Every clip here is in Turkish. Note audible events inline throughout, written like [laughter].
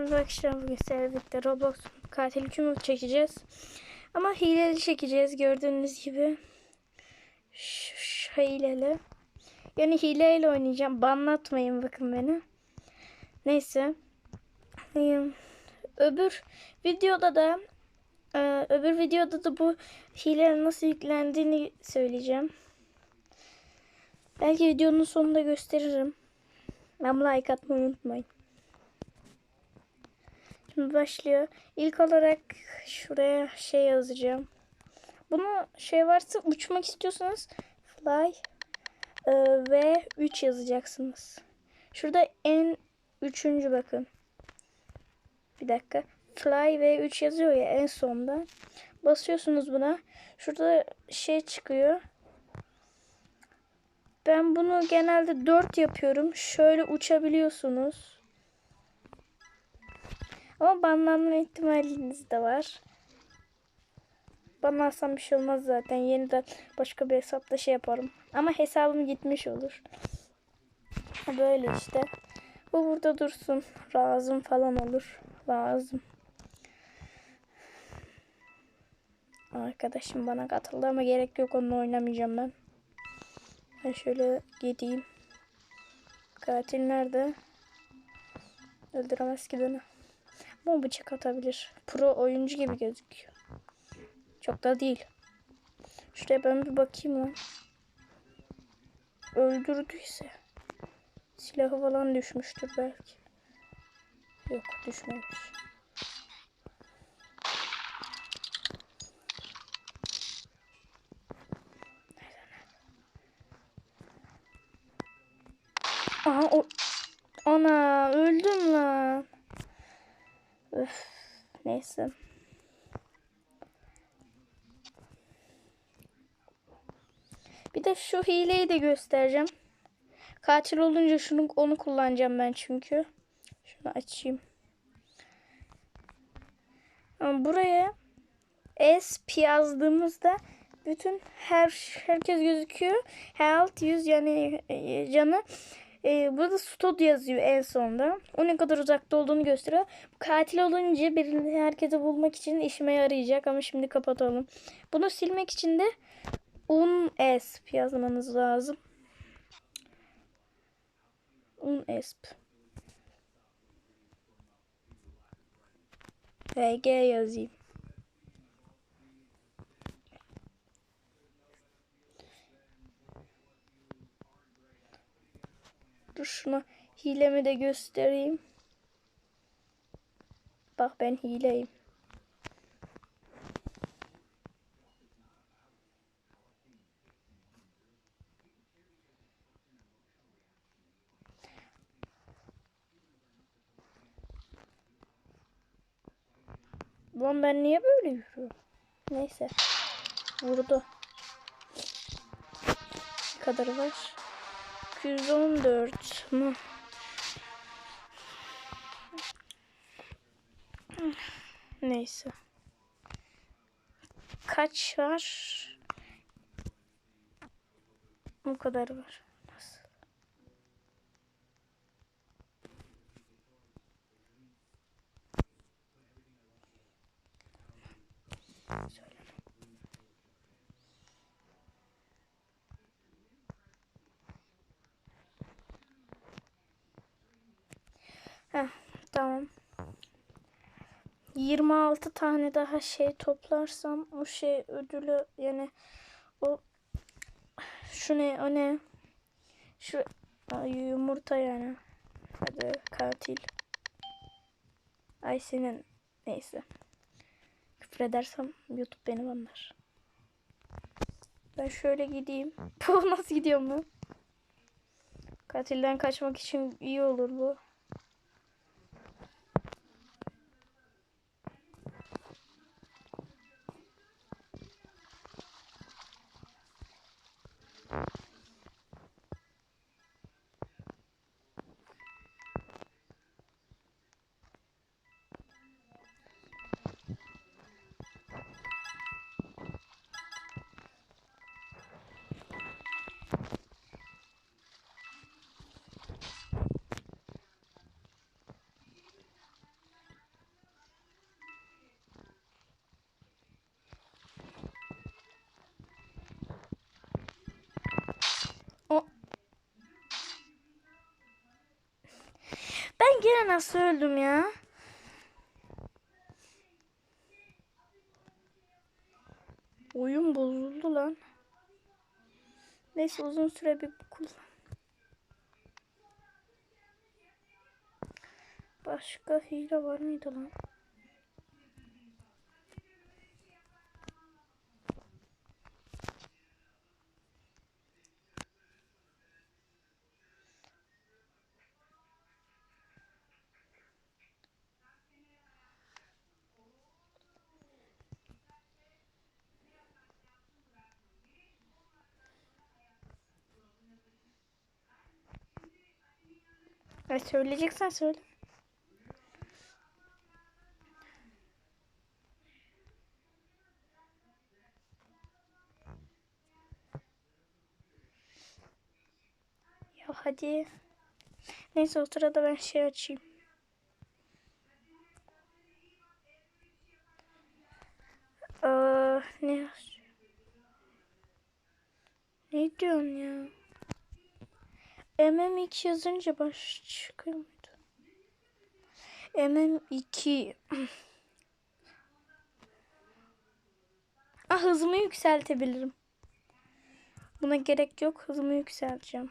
Arkadaşlar bugün sizlerle birlikte Roblox katil kümü çekeceğiz. Ama hileli çekeceğiz gördüğünüz gibi. Şu hileli. Yani hileyle oynayacağım. Banlatmayın bakın beni. Neyse. Ee, öbür videoda da e, öbür videoda da bu hilenin nasıl yüklendiğini söyleyeceğim. Belki videonun sonunda gösteririm. Ama like atmayı unutmayın. Şimdi başlıyor. İlk olarak şuraya şey yazacağım. Bunu şey varsa uçmak istiyorsanız fly e, ve 3 yazacaksınız. Şurada en üçüncü bakın. Bir dakika. Fly ve 3 yazıyor ya en sonda. Basıyorsunuz buna. Şurada şey çıkıyor. Ben bunu genelde 4 yapıyorum. Şöyle uçabiliyorsunuz. Ama banlanma ihtimaliniz de var. Banlarsam bir şey olmaz zaten. Yeniden başka bir hesapla şey yaparım. Ama hesabım gitmiş olur. Böyle işte. Bu burada dursun. Razım falan olur. Lazım. Arkadaşım bana katıldı ama gerek yok onunla oynamayacağım ben. Ben şöyle gideyim. Katil nerede? Öldüremez ki beni. Ama bıçak atabilir. Pro oyuncu gibi gözüküyor. Çok da değil. Şuraya ben bir bakayım lan. Öldürdüyse. Silahı falan düşmüştür belki. Yok düşmemiş. Aha o... Ana öldüm neyse. Bir de şu hileyi de göstereceğim. Katil olunca şunu onu kullanacağım ben çünkü. Şunu açayım. Ama buraya SP yazdığımızda bütün her herkes gözüküyor. Health 100 yani e, canı ee, burada stud yazıyor en sonda. O ne kadar uzakta olduğunu gösteriyor. Katil olunca birini herkese bulmak için işime yarayacak ama şimdi kapatalım. Bunu silmek için de unesp yazmanız lazım. unesp. VG yazayım. Dur şuna hilemi de göstereyim. Bak ben hileyim. Lan ben niye böyle yürüyorum? Neyse. Vurdu. Ne kadar var? 214 mu? Neyse. Kaç var? Bu kadar var. Nasıl? Söyle. Heh, tamam. 26 tane daha şey toplarsam o şey ödülü yani o şu ne o ne? Şu ay, yumurta yani. Hadi katil. Ay senin neyse. Küfür edersem youtube beni banlar. Ben şöyle gideyim. [laughs] Bu nasıl gidiyor mu? Katilden kaçmak için iyi olur bu nasıl öldüm ya? Oyun bozuldu lan. Neyse uzun süre bir kullan. Başka hile var mıydı lan? Ya söyleyeceksen söyle. Ya hadi. Neyse o sırada ben şey açayım. Aa, ne Ne diyorsun ya? MM2 yazınca baş çıkıyor muydu? MM2 [clears throat] Ah hızımı yükseltebilirim. Buna gerek yok. Hızımı yükselteceğim.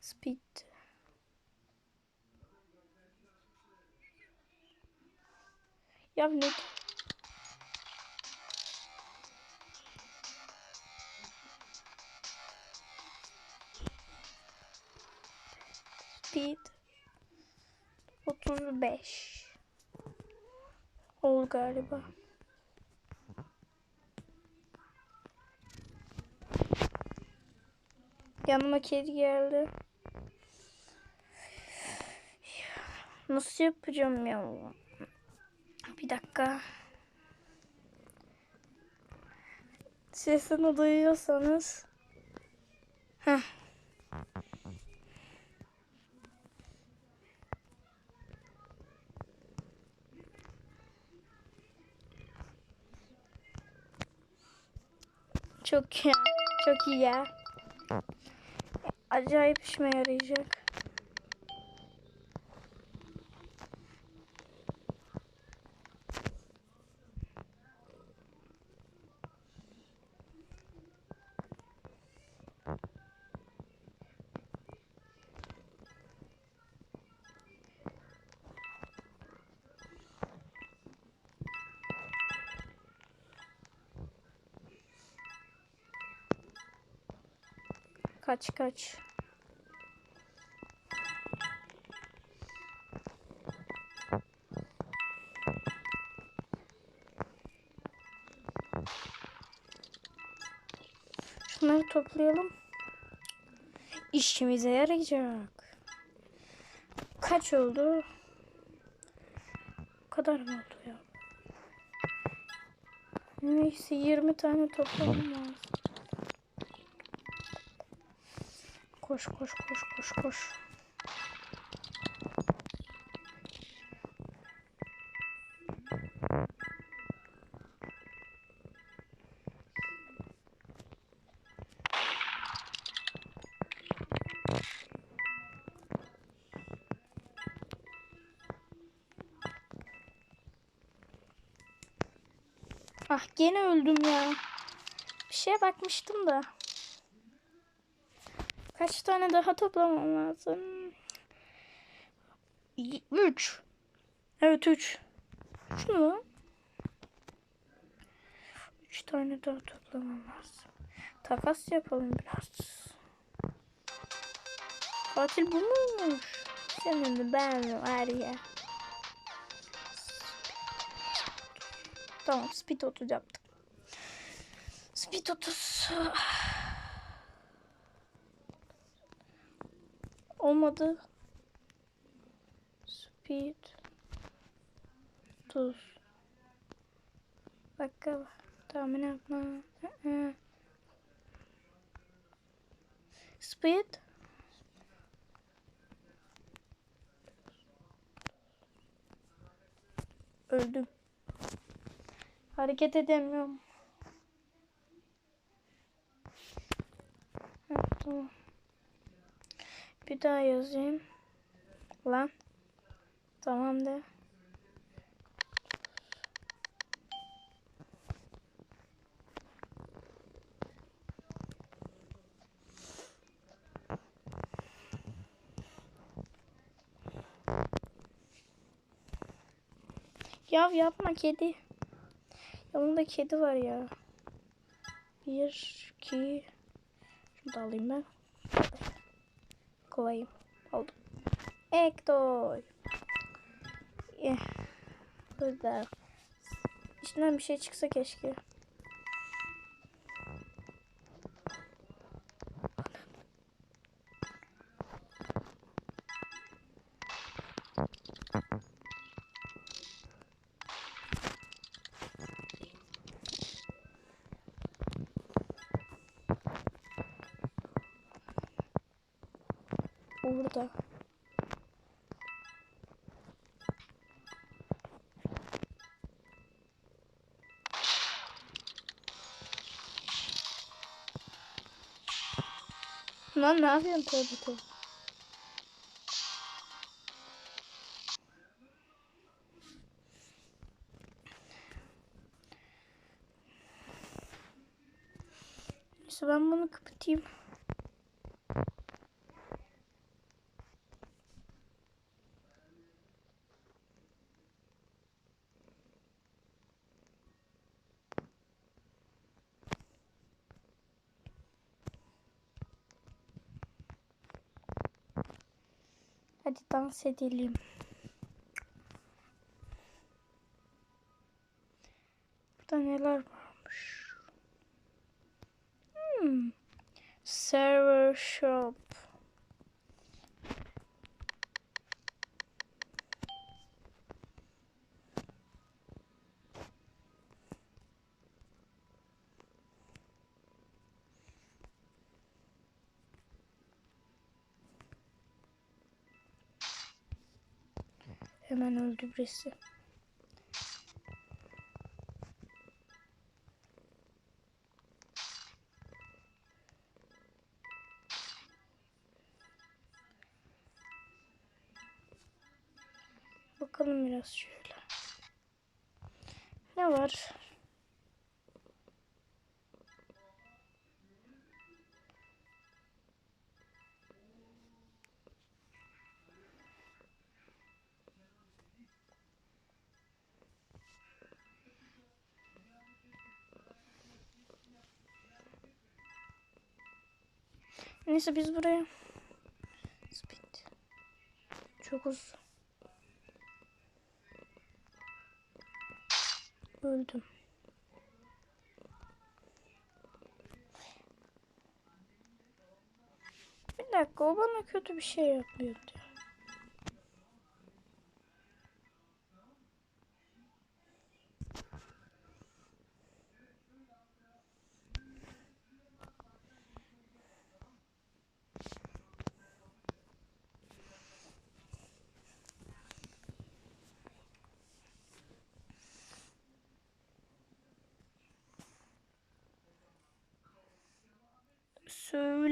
Speed. Ya ne? Speed 35 Ol galiba. Yanıma kedi geldi. Nasıl yapacağım ya? Bir dakika. Sesini duyuyorsanız. Heh. Çok ya. Çok iyi ya. Acayip işime yarayacak. Kaç kaç. Şunları toplayalım. İşimize yarayacak. Kaç oldu? Bu kadar mı oldu ya? Neyse 20 tane toplamam lazım. Koş koş koş koş koş. Ah gene öldüm ya. Bir şeye bakmıştım da. Kaç tane daha toplamam lazım? 3. Evet 3. Şunu lan. 3 tane daha toplamam lazım. Takas yapalım biraz. Katil bu muymuş? Senin ben var ya. Tamam speed 30 yaptık. Speed 30. Olmadı. Speed. 30. Dakika bak. Tahmin yapma. Speed. Öldüm. Hareket edemiyorum. Evet, tamam. Bir daha yazayım. Lan. Tamam de. Yav yapma kedi. Yanında kedi var ya. Bir, iki. Şunu da alayım ben. Kolayım. Oldu. Ektoy. Eh. Burada. İçinden bir şey çıksa keşke. Burada. Lan ne yapıyorsun tövbe. Neyse ben bunu kapatayım. Hadi dans edelim. Burada neler varmış? Hmm. Server shop. Birisi. Bakalım biraz şöyle. Ne var? Neyse biz buraya Speed. Çok uzun. Öldüm. Bir dakika o bana kötü bir şey yapıyordu.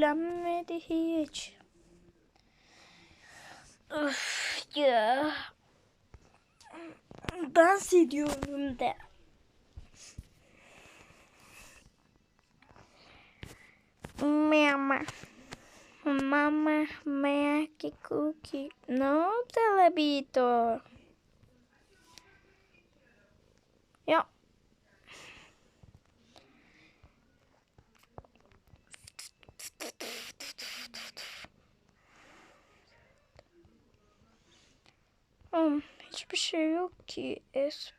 Söylenmedi hiç. Öf ya. Dans ediyorum de. Mama. Mama, mea que cookie. No, telebito. Hmm, hiçbir şey yok ki Esp.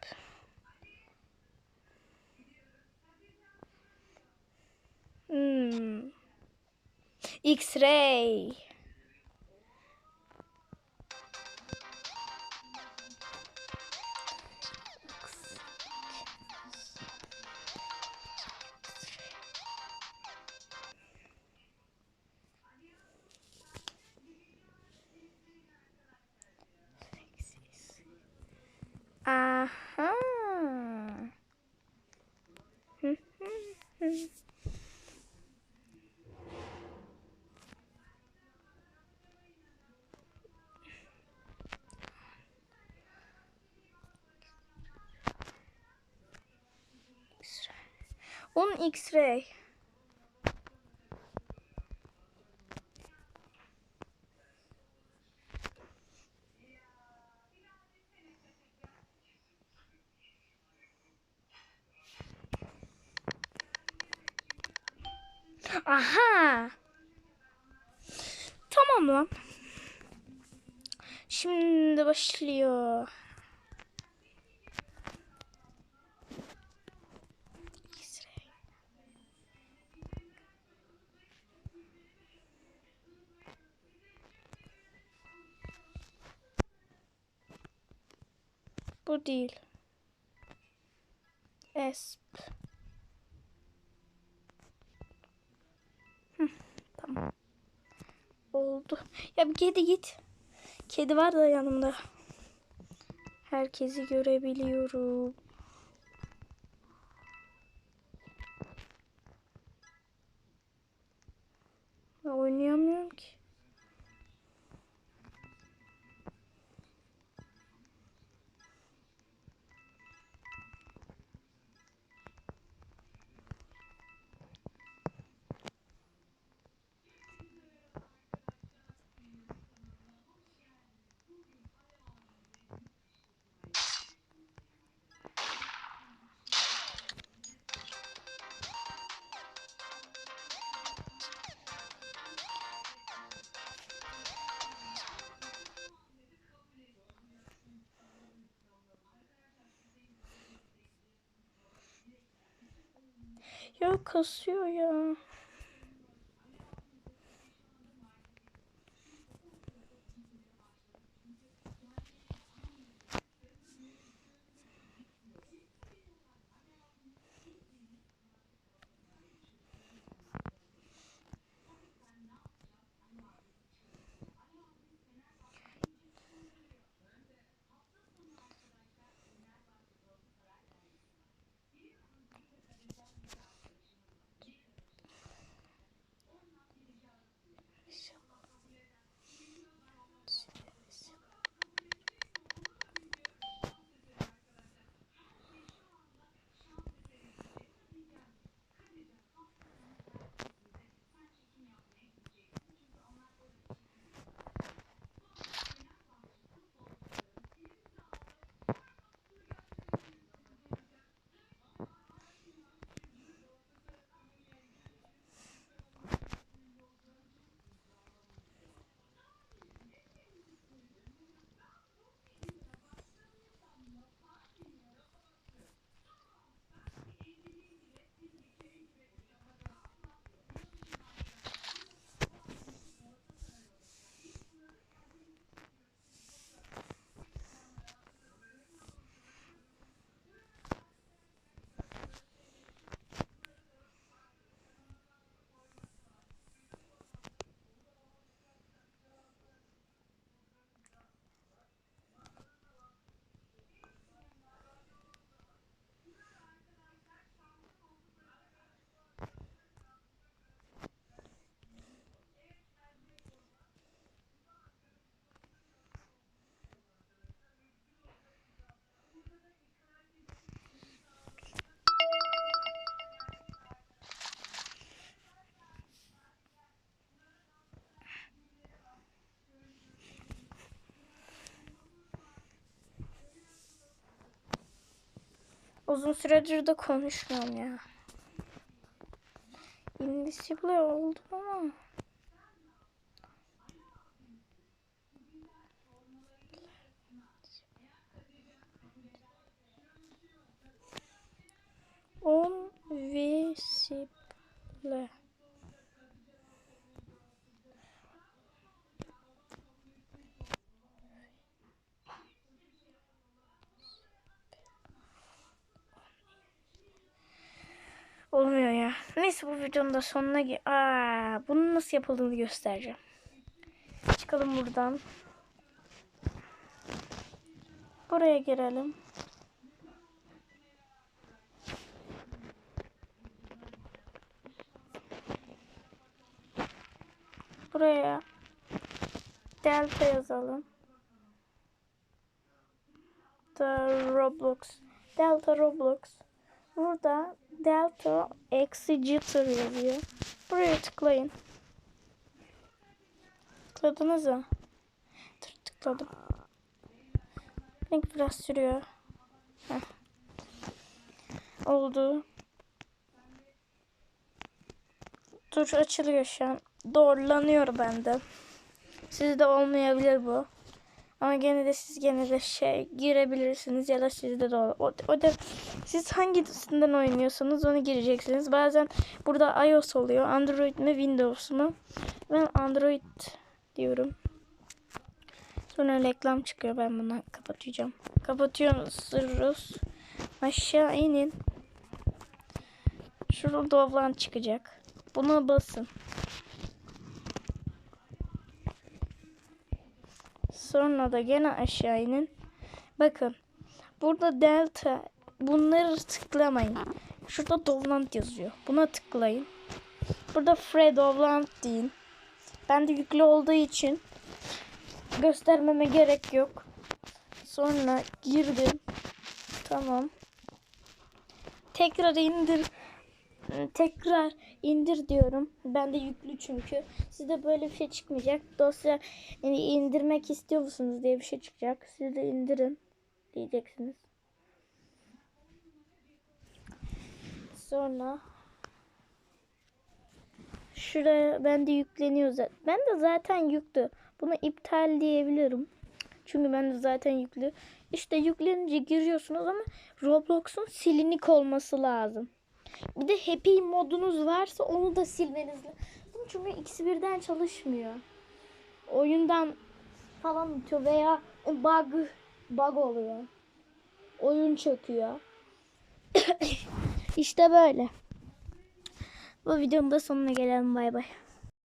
Hmm. X-ray. 10 X-ray. Aha. Tamam lan. Şimdi başlıyor. Bu değil. Esp. Hı, tamam. Oldu. Ya bir kedi git. Kedi var da yanımda. Herkesi görebiliyorum. Ya kasıyor ya. Uzun süredir de konuşmuyorum ya. Indisible oldum ama. Invisible. Olmuyor ya. Neyse bu videonun da sonuna Aa, bunun nasıl yapıldığını göstereceğim. Çıkalım buradan. Buraya girelim. Buraya delta yazalım. Da Roblox. Delta Roblox. Burada delta eksi jitter yazıyor. Buraya tıklayın. Tıkladınız mı? Tık tıkladım. Link biraz sürüyor. Heh. Oldu. Dur açılıyor şu an. Doğrulanıyor bende. Sizde olmayabilir bu. Ama gene de siz gene de şey girebilirsiniz ya da sizde de. O, o da siz hangisinden oynuyorsanız onu gireceksiniz. Bazen burada iOS oluyor. Android mi Windows mu? Ben Android diyorum. Sonra reklam çıkıyor. Ben bunu kapatacağım. Kapatıyoruz. Aşağı inin. Şurada oğlan çıkacak. Buna basın. Sonra da gene aşağı inin. Bakın. Burada delta. Bunları tıklamayın. Şurada Dovland yazıyor. Buna tıklayın. Burada Fred Dovland deyin. Ben de yüklü olduğu için göstermeme gerek yok. Sonra girdim. Tamam. Tekrar indir. Tekrar indir diyorum. Ben de yüklü çünkü. Sizde böyle bir şey çıkmayacak. Dosya yani indirmek istiyor musunuz diye bir şey çıkacak. Siz de indirin diyeceksiniz. Sonra şuraya ben de yükleniyor zaten. Ben de zaten yüklü. Bunu iptal diyebilirim. Çünkü ben de zaten yüklü. İşte yüklenince giriyorsunuz ama Roblox'un silinik olması lazım. Bir de happy modunuz varsa onu da silmeniz lazım. Çünkü ikisi birden çalışmıyor. Oyundan falan atıyor veya bug bug oluyor. Oyun çöküyor. [coughs] işte böyle. Bu videonun da sonuna gelelim. Bay bay.